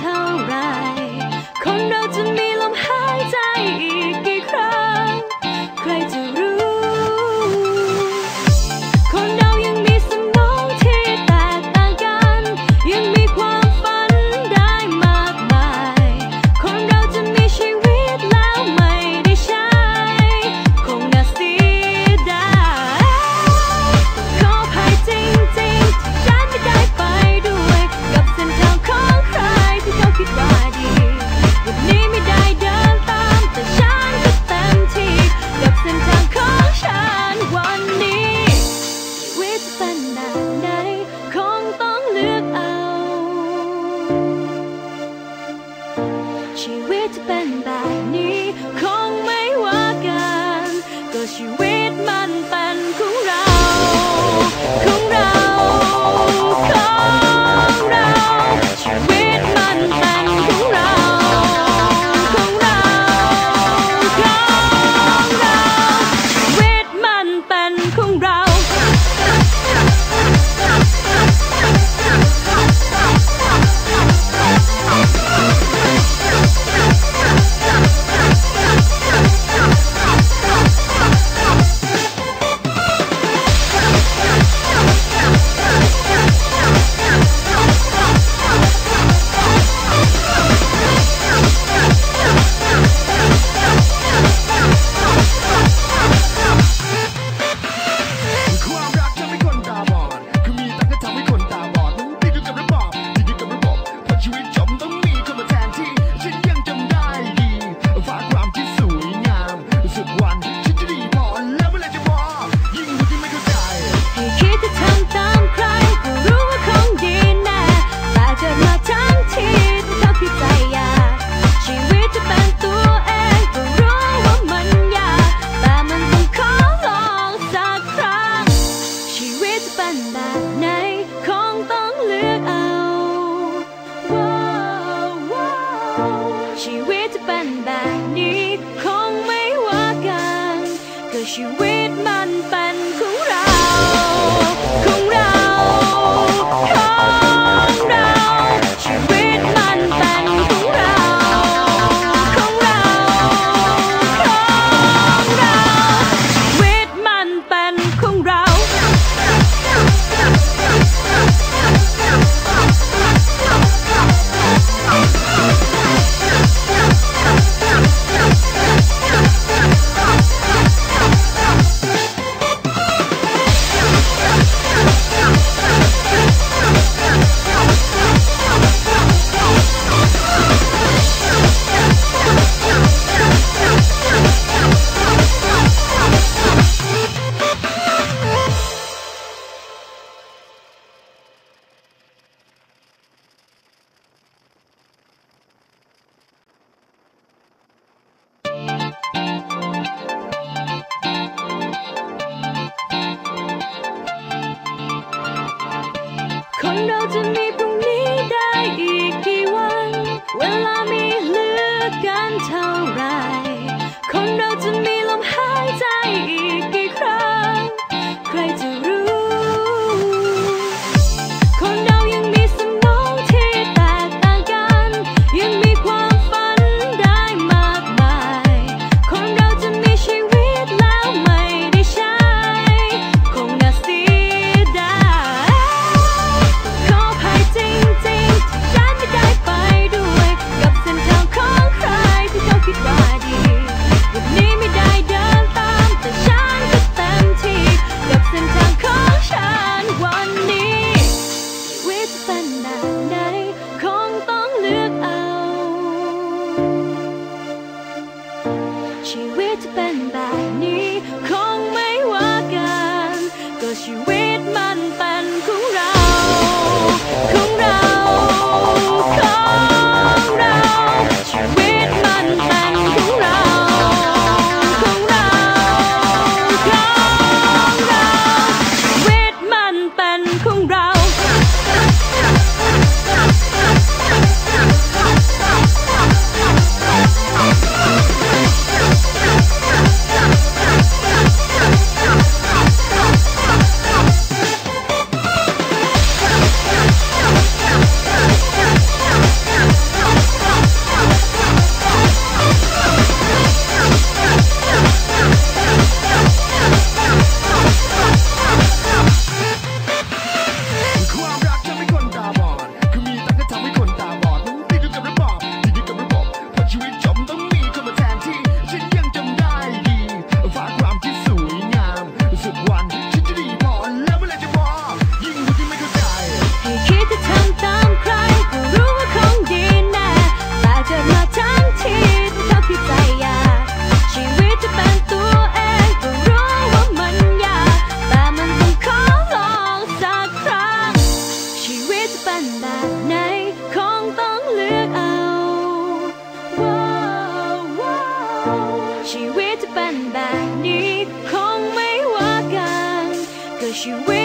เท่าไรคนเรา จะมีพรุ่งนี้ได้อีกกี่วัน เวลามีเหลือกันเท่าไร คนเราจะมีลมหายใจอีก ชีวิ